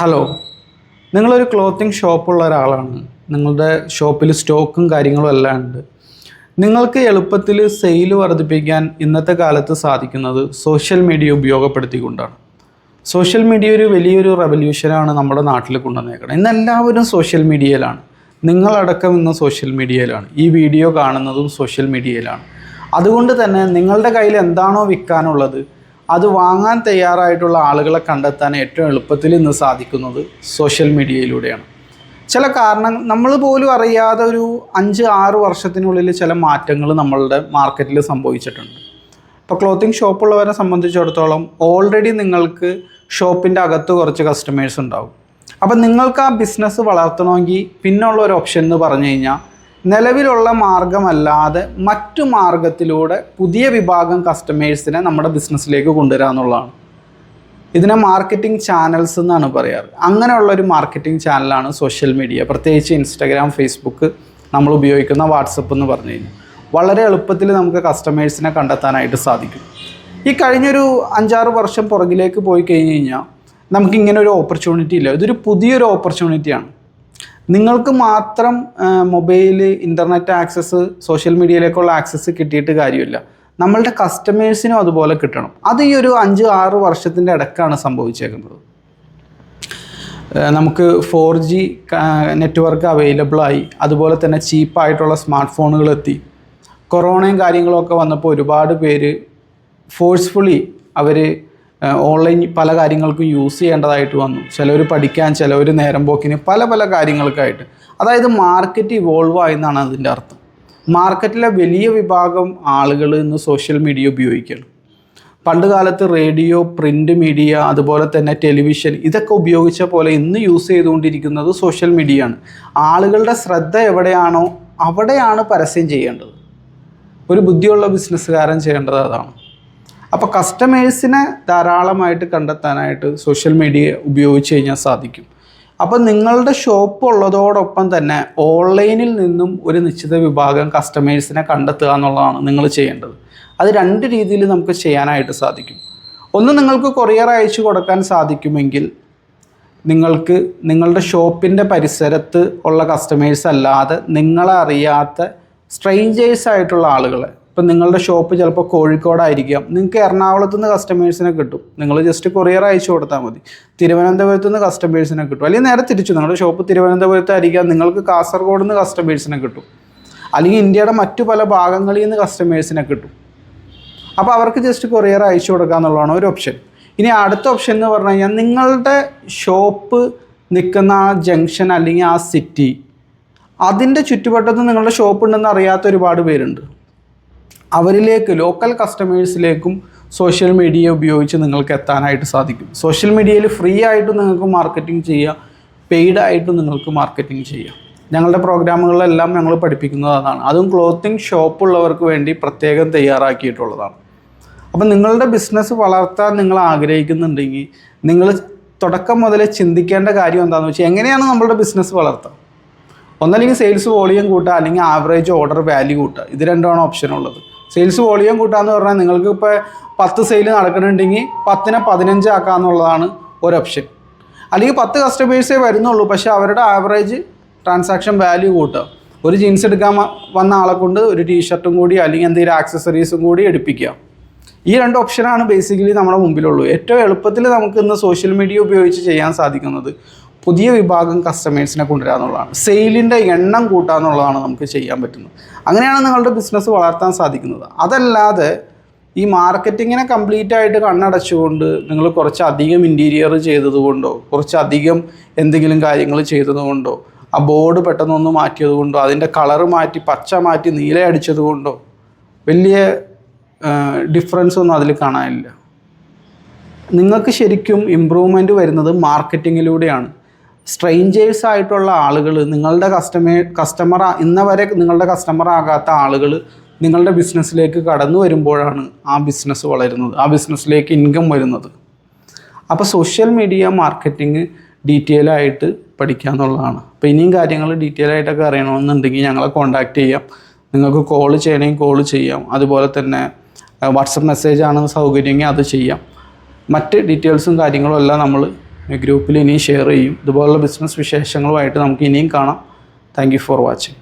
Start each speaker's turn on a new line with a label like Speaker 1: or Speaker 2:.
Speaker 1: Hello നിങ്ങളൊരു clothing ഷോപ്പുള്ള ഒരാളാണ്. നിങ്ങളുടെ ഷോപ്പിൽ സ്റ്റോക്കും കാര്യങ്ങളും എല്ലാം ഉണ്ട്. നിങ്ങൾക്ക് എളുപ്പത്തിൽ സെയിൽ വർദ്ധിപ്പിക്കാൻ ഇന്നത്തെ കാലത്ത് സാധിക്കുന്നത് സോഷ്യൽ മീഡിയ ഉപയോഗപ്പെടുത്തിക്കൊണ്ടാണ്. സോഷ്യൽ മീഡിയ ഒരു വലിയൊരു റെവല്യൂഷനാണ് നമ്മുടെ നാട്ടിൽ കൊണ്ടുവന്നേക്കുന്നത് ഇന്ന് എല്ലാവരും സോഷ്യൽ മീഡിയയിലാണ് നിങ്ങളടക്കം ഇന്ന് സോഷ്യൽ മീഡിയയിലാണ് ഈ വീഡിയോ കാണുന്നതും സോഷ്യൽ മീഡിയയിലാണ് അതുകൊണ്ട് തന്നെ നിങ്ങളുടെ കയ്യിൽ എന്താണോ വിൽക്കാനുള്ളത് അത് വാങ്ങാൻ തയ്യാറായിട്ടുള്ള ആളുകളെ കണ്ടെത്താൻ ഏറ്റവും എളുപ്പത്തിൽ ഇന്ന് സാധിക്കുന്നത് സോഷ്യൽ മീഡിയയിലൂടെയാണ് ചില കാരണം നമ്മൾ പോലും അറിയാതെ ഒരു അഞ്ച് ആറ് വർഷത്തിനുള്ളിൽ ചില മാറ്റങ്ങൾ നമ്മളുടെ മാർക്കറ്റിൽ സംഭവിച്ചിട്ടുണ്ട്. ഇപ്പോൾ ക്ലോത്തിങ് ഷോപ്പുള്ളവരെ സംബന്ധിച്ചിടത്തോളം ഓൾറെഡി നിങ്ങൾക്ക് ഷോപ്പിന്റെ അകത്ത് കുറച്ച് കസ്റ്റമേഴ്സ് ഉണ്ടാവും. അപ്പം നിങ്ങൾക്ക് ആ ബിസിനസ് വളർത്തണമെങ്കിൽ പിന്നുള്ള ഒരു ഓപ്ഷൻ എന്ന് പറഞ്ഞു കഴിഞ്ഞാൽ നിലവിലുള്ള മാർഗമല്ലാതെ മറ്റു മാർഗത്തിലൂടെ പുതിയ വിഭാഗം കസ്റ്റമേഴ്സിനെ നമ്മുടെ ബിസിനസ്സിലേക്ക് കൊണ്ടുവരിക എന്നുള്ളതാണ് ഇതിനെ മാർക്കറ്റിംഗ് ചാനൽസ് എന്നാണ് പറയാറ്. അങ്ങനെയുള്ള ഒരു മാർക്കറ്റിംഗ് ചാനലാണ് സോഷ്യൽ മീഡിയ പ്രത്യേകിച്ച് ഇൻസ്റ്റാഗ്രാം ഫേസ്ബുക്ക് നമ്മൾ ഉപയോഗിക്കുന്ന വാട്സപ്പ് എന്ന് പറഞ്ഞു കഴിഞ്ഞാൽ. വളരെ എളുപ്പത്തിൽ നമുക്ക് കസ്റ്റമേഴ്സിനെ കണ്ടെത്താനായിട്ട് സാധിക്കും. ഈ കഴിഞ്ഞൊരു അഞ്ചാറ് വർഷം പുറകിലേക്ക് പോയി കഴിഞ്ഞ് കഴിഞ്ഞാൽ നമുക്ക് ഇങ്ങനെ ഒരു ഓപ്പർച്യൂണിറ്റി ഇല്ല. ഇതൊരു പുതിയൊരു ഓപ്പർച്യൂണിറ്റിയാണ് നിങ്ങൾക്ക് മാത്രം മൊബൈൽ ഇന്റർനെറ്റ് ആക്സസ് സോഷ്യൽ മീഡിയയിലേക്കുള്ള ആക്സസ് കിട്ടിയിട്ട് കാര്യമില്ല. നമ്മളുടെ കസ്റ്റമേഴ്സിനും അതുപോലെ കിട്ടണം. അത് ഈ ഒരു അഞ്ച് ആറ് വർഷത്തിന്റെ ഇടക്കാണ് സംഭവിച്ചേക്കുന്നത്. നമുക്ക് ഫോർ ജി നെറ്റ്വർക്ക് അവൈലബിൾ ആയി അതുപോലെ തന്നെ ചീപ്പായിട്ടുള്ള സ്മാർട്ട് ഫോണുകൾ എത്തി കൊറോണയും കാര്യങ്ങളൊക്കെ വന്നപ്പോൾ ഒരുപാട് പേര് ഫോഴ്സ്ഫുള്ളി അവർ ഓൺലൈൻ പല കാര്യങ്ങൾക്കും യൂസ് ചെയ്യേണ്ടതായിട്ട് വന്നു. ചിലവർ പഠിക്കാൻ ചിലവർ നേരം പോക്കിന് പല പല കാര്യങ്ങൾക്കായിട്ട്. അതായത് മാർക്കറ്റ് ഇവോൾവ് ആയെന്നാണ് അതിന്റെ അർത്ഥം. മാർക്കറ്റിലെ വലിയ വിഭാഗം ആളുകൾ ഇന്ന് സോഷ്യൽ മീഡിയ ഉപയോഗിക്കുകയാണ് പണ്ട് കാലത്ത് റേഡിയോ പ്രിന്റ് മീഡിയ അതുപോലെ തന്നെ ടെലിവിഷൻ ഇതൊക്കെ ഉപയോഗിച്ച പോലെ ഇന്ന് യൂസ് ചെയ്തുകൊണ്ടിരിക്കുന്നത് സോഷ്യൽ മീഡിയ ആണ്. ആളുകളുടെ ശ്രദ്ധ എവിടെയാണോ അവിടെയാണ് പരസ്യം ചെയ്യേണ്ടത്. ഒരു ബുദ്ധിയുള്ള ബിസിനസ്സുകാരൻ ചെയ്യേണ്ടത് അതാണ്. അപ്പോൾ കസ്റ്റമേഴ്സിനെ ധാരാളമായിട്ട് കണ്ടെത്താനായിട്ട് സോഷ്യൽ മീഡിയ ഉപയോഗിച്ച് കഴിഞ്ഞാൽ സാധിക്കും. അപ്പോൾ നിങ്ങളുടെ ഷോപ്പ് ഉള്ളതോടൊപ്പം തന്നെ ഓൺലൈനിൽ നിന്നും ഒരു നിശ്ചിത വിഭാഗം കസ്റ്റമേഴ്സിനെ കണ്ടെത്തുക എന്നുള്ളതാണ് നിങ്ങൾ ചെയ്യേണ്ടത്. അത് രണ്ട് രീതിയിൽ നമുക്ക് ചെയ്യാനായിട്ട് സാധിക്കും. ഒന്ന് നിങ്ങൾക്ക് കൊറിയർ അയച്ചു കൊടുക്കാൻ സാധിക്കുമെങ്കിൽ നിങ്ങൾക്ക് നിങ്ങളുടെ ഷോപ്പിന്റെ പരിസരത്ത് ഉള്ള കസ്റ്റമേഴ്സ് അല്ലാതെ നിങ്ങളെ അറിയാത്ത സ്ട്രെയിഞ്ചേഴ്സ് ആയിട്ടുള്ള ആളുകളെ ഇപ്പം നിങ്ങളുടെ ഷോപ്പ് ചിലപ്പോൾ കോഴിക്കോടായിരിക്കാം. നിങ്ങൾക്ക് എറണാകുളത്തു നിന്ന് കസ്റ്റമേഴ്സിനെ കിട്ടും. നിങ്ങൾ ജസ്റ്റ് കൊറിയർ അയച്ചു കൊടുത്താൽ മതി. തിരുവനന്തപുരത്ത് നിന്ന് കസ്റ്റമേഴ്സിനെ കിട്ടും. അല്ലെങ്കിൽ നേരെ തിരിച്ചു. നിങ്ങളുടെ ഷോപ്പ് തിരുവനന്തപുരത്തായിരിക്കാം. നിങ്ങൾക്ക് കാസർഗോഡ് നിന്ന് കസ്റ്റമേഴ്സിനെ കിട്ടും. അല്ലെങ്കിൽ ഇന്ത്യയുടെ മറ്റു പല ഭാഗങ്ങളിൽ നിന്ന് കസ്റ്റമേഴ്സിനെ കിട്ടും. അപ്പോൾ അവർക്ക് ജസ്റ്റ് കൊറിയർ അയച്ചു കൊടുക്കുക എന്നുള്ളതാണ് ഒരു ഓപ്ഷൻ ഇനി അടുത്ത ഓപ്ഷൻ എന്ന് പറഞ്ഞു കഴിഞ്ഞാൽ നിങ്ങളുടെ ഷോപ്പ് നിൽക്കുന്ന ആ ജംഗ്ഷൻ അല്ലെങ്കിൽ ആ സിറ്റി അതിന്റെ ചുറ്റുവട്ടത്ത് നിങ്ങളുടെ ഷോപ്പ് ഉണ്ടെന്ന് അറിയാത്ത ഒരുപാട് പേരുണ്ട്. അവരിലേക്ക് ലോക്കൽ കസ്റ്റമേഴ്സിലേക്കും സോഷ്യൽ മീഡിയ ഉപയോഗിച്ച് നിങ്ങൾക്ക് എത്താനായിട്ട് സാധിക്കും. സോഷ്യൽ മീഡിയയിൽ ഫ്രീ ആയിട്ട് നിങ്ങൾക്ക് മാർക്കറ്റിംഗ് ചെയ്യാം പെയ്ഡ് ആയിട്ട് നിങ്ങൾക്ക് മാർക്കറ്റിംഗ് ചെയ്യാം. ഞങ്ങളുടെ പ്രോഗ്രാമുകളെല്ലാം ഞങ്ങൾ പഠിപ്പിക്കുന്നത് അതാണ്. അതും ക്ലോത്തിങ് ഷോപ്പുള്ളവർക്ക് വേണ്ടി പ്രത്യേകം തയ്യാറാക്കിയിട്ടുള്ളതാണ്. അപ്പം നിങ്ങളുടെ ബിസിനസ് വളർത്താൻ നിങ്ങൾ ആഗ്രഹിക്കുന്നുണ്ടെങ്കിൽ നിങ്ങൾ തുടക്കം മുതലേ ചിന്തിക്കേണ്ട കാര്യം എന്താണെന്ന് വെച്ചാൽ എങ്ങനെയാണ് നമ്മളുടെ ബിസിനസ് വളർത്തുക ഒന്നല്ലെങ്കിൽ സെയിൽസ് വോളിയം കൂട്ടുക അല്ലെങ്കിൽ ആവറേജ് ഓർഡർ വാല്യൂ കൂട്ടുക ഇത് രണ്ടാണ് ഓപ്ഷൻ ഉള്ളത്. സെയിൽസ് വോളിയം കൂട്ടാന്ന് പറഞ്ഞാൽ നിങ്ങൾക്ക് ഇപ്പോൾ പത്ത് സെയിൽ നടക്കുന്നുണ്ടെങ്കിൽ പത്തിനെ പതിനഞ്ച് ആക്കുക എന്നുള്ളതാണ് ഒരു ഓപ്ഷൻ അല്ലെങ്കിൽ പത്ത് കസ്റ്റമേഴ്സേ വരുന്നുള്ളൂ പക്ഷേ അവരുടെ ആവറേജ് ട്രാൻസാക്ഷൻ വാല്യൂ കൂട്ടുക. ഒരു ജീൻസ് എടുക്കാൻ വന്ന ആളെ കൊണ്ട് ഒരു ടീഷർട്ടും കൂടി അല്ലെങ്കിൽ എന്തെങ്കിലും ആക്സസറീസും കൂടി എടുപ്പിക്കുക. ഈ രണ്ട് ഓപ്ഷനാണ് ബേസിക്കലി നമ്മുടെ മുമ്പിലുള്ളൂ ഏറ്റവും എളുപ്പത്തിൽ നമുക്ക് ഇന്ന് സോഷ്യൽ മീഡിയ ഉപയോഗിച്ച് ചെയ്യാൻ സാധിക്കുന്നത്. പുതിയ വിഭാഗം കസ്റ്റമേഴ്സിനെ കൊണ്ടുവരിക എന്നുള്ളതാണ് സെയിലിന്റെ എണ്ണം കൂട്ടുക എന്നുള്ളതാണ് നമുക്ക് ചെയ്യാൻ പറ്റുന്നത്. അങ്ങനെയാണ് നിങ്ങളുടെ ബിസിനസ് വളർത്താൻ സാധിക്കുന്നത്. അതല്ലാതെ ഈ മാർക്കറ്റിങ്ങിനെ കംപ്ലീറ്റ് ആയിട്ട് കണ്ണടച്ചുകൊണ്ട് നിങ്ങൾ കുറച്ചധികം ഇന്റീരിയർ ചെയ്തതുകൊണ്ടോ കുറച്ചധികം എന്തെങ്കിലും കാര്യങ്ങൾ ചെയ്തതുകൊണ്ടോ ആ ബോർഡ് പെട്ടെന്നൊന്ന് മാറ്റിയതുകൊണ്ടോ അതിന്റെ കളറ് മാറ്റി പച്ച മാറ്റി നീല അടിച്ചത് കൊണ്ടോ വലിയ ഡിഫറൻസ് ഒന്നും അതിൽ കാണാനില്ല. നിങ്ങൾക്ക് ശരിക്കും ഇമ്പ്രൂവ്മെന്റ് വരുന്നത് മാർക്കറ്റിങ്ങിലൂടെയാണ് സ്ട്രെയിഞ്ചേഴ്സ് ആയിട്ടുള്ള ആളുകൾ നിങ്ങളുടെ കസ്റ്റമേ കസ്റ്റമർ ഇന്ന വരെ നിങ്ങളുടെ കസ്റ്റമർ ആകാത്ത ആളുകൾ നിങ്ങളുടെ ബിസിനസ്സിലേക്ക് കടന്നു വരുമ്പോഴാണ് ആ ബിസിനസ് വളരുന്നത് ആ ബിസിനസ്സിലേക്ക് ഇൻകം വരുന്നത്. അപ്പോൾ സോഷ്യൽ മീഡിയ മാർക്കറ്റിംഗ് ഡീറ്റെയിൽ ആയിട്ട് പഠിക്കുക എന്നുള്ളതാണ് അപ്പോൾ ഇനിയും കാര്യങ്ങൾ ഡീറ്റെയിൽ ആയിട്ടൊക്കെ അറിയണമെന്നുണ്ടെങ്കിൽ ഞങ്ങളെ കോൺടാക്റ്റ് ചെയ്യാം. നിങ്ങൾക്ക് കോൾ ചെയ്യണമെങ്കിൽ കോൾ ചെയ്യാം. അതുപോലെ തന്നെ വാട്സപ്പ് മെസ്സേജ് ആണ് സൗകര്യമെങ്കിൽ അത് ചെയ്യാം. മറ്റ് ഡീറ്റെയിൽസും കാര്യങ്ങളും എല്ലാം നമ്മൾ ഗ്രൂപ്പിൽ ഇനിയും ഷെയർ ചെയ്യും. ഇതുപോലുള്ള ബിസിനസ് വിശേഷങ്ങളുമായിട്ട് നമുക്ക് ഇനിയും കാണാം. Thank for watching